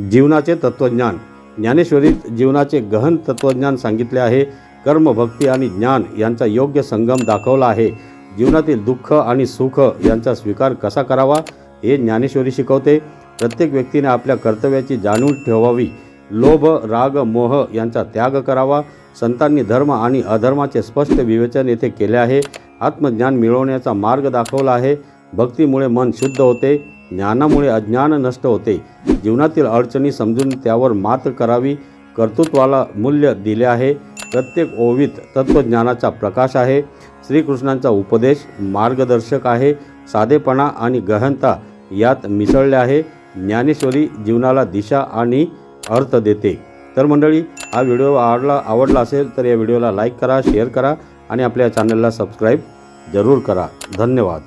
जीवनाचे तत्त्वज्ञान ज्ञानेश्वरीत जीवनाचे गहन तत्त्वज्ञान सांगितले आहे. कर्म भक्ती आणि ज्ञान यांचा योग्य संगम दाखवला आहे. जीवनातील दुःख आणि सुख यांचा स्वीकार कसा करावा हे ज्ञानेश्वरी शिकवते. प्रत्येक व्यक्तीने आपल्या कर्तव्याची जाणून ठेवावी. लोभ राग मोह यांचा त्याग करावा. संतांनी धर्म आणि अधर्माचे स्पष्ट विवेचन येथे केले आहे. आत्मज्ञान मिळवण्याचा मार्ग दाखवला आहे. भक्तीमुळे मन शुद्ध होते. ज्ञानामुळे अज्ञान नष्ट होते. जीवनातील अडचणी समजून त्यावर मात करावी. कर्तृत्वाला मूल्य दिले आहे. प्रत्येक ओवीत तत्त्वज्ञानाचा प्रकाश आहे. श्रीकृष्णांचा उपदेश मार्गदर्शक आहे. साधेपणा आणि गहनता यात मिसळले आहे. ज्ञानेश्वरी जीवनाला दिशा आणि अर्थ देते. तर मंडळी हा व्हिडिओ आवडला आवडला असेल तर या व्हिडिओला लाईक करा शेअर करा आणि आपल्या चॅनलला सबस्क्राईब जरूर करा. धन्यवाद.